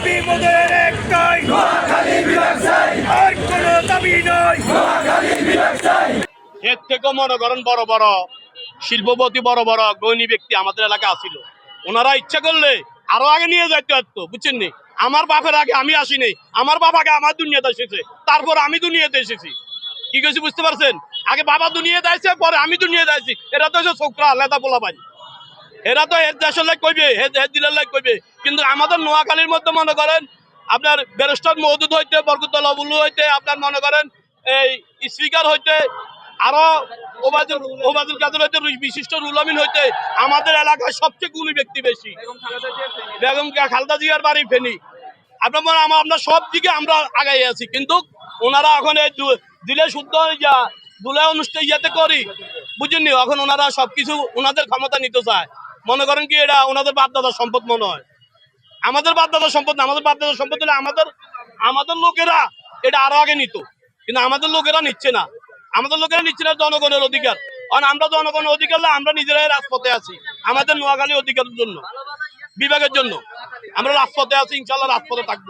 দাবি মোদের একটাই। আর কোনো দাবি নয় এর থেকেও মনে করেন বড় বড় শিল্পপতি বড় বড় গণী ব্যক্তি আমাদের এলাকায় আসিল। ওনারা ইচ্ছা করলে আরও আগে নিয়ে যাইতে পারতো বুঝছেন নি আমার বাপের আগে আমি আসিনি আমার বাবা আগে আমার দুনিয়াতে এসেছে তারপর আমি দুনিয়াতে এসেছি। কি কইছি বুঝতে পারছেন? আগে বাবা দুনিয়া দেয়ছে পরে আমি দুনিয়া দেয়ছি এটা তো হচ্ছে ছোকরা আলাদা পোলা পাই এরা তো এর দেশের লাগ কইবে হেদ হেদ দিলের লাগ কইবে। কিন্তু আমাদের নোয়াখালীর মধ্যে মনে করেন আপনার ব্যারিস্টার মহদুদ হইতে বরকুতলা বুলু হইতে আপনার মনে করেন এই স্পিকার হইতে আরও ওবায়দুল ওবায়দুল কাদের হইতে বিশিষ্ট রুলামিন হইতে আমাদের এলাকায় সবচেয়ে গুণী ব্যক্তি বেশি। বেগম খালদা জিয়ার বাড়ি ফেনি। আপনার মনে আমরা আমরা সব দিকে আমরা আগাই আছি কিন্তু ওনারা এখন এই দিলে শুদ্ধ ইয়া দুলে অনুষ্ঠান ইয়াতে করি। বুঝেননি? এখন ওনারা সবকিছু ওনাদের ক্ষমতা নিতে চায়। মনে করেন কি, এটা ওনাদের বাপদাদার সম্পদ মনে হয়। আমাদের বাপদাদার সম্পদ না, আমাদের বাপদাদার সম্পদ হলে আমাদের আমাদের লোকেরা এটা আরও আগে নিত। কিন্তু আমাদের লোকেরা নিচ্ছে না। আমাদের লোকেরা নিচ্ছে না জনগণের অধিকার। কারণ আমরা জনগণের অধিকার না আমরা নিজেরাই রাজপথে আছি। আমাদের নোয়াখালী অধিকারের জন্য, বিভাগের জন্য। আমরা রাজপথে আছি ইনশাল্লাহ রাজপথে থাকব।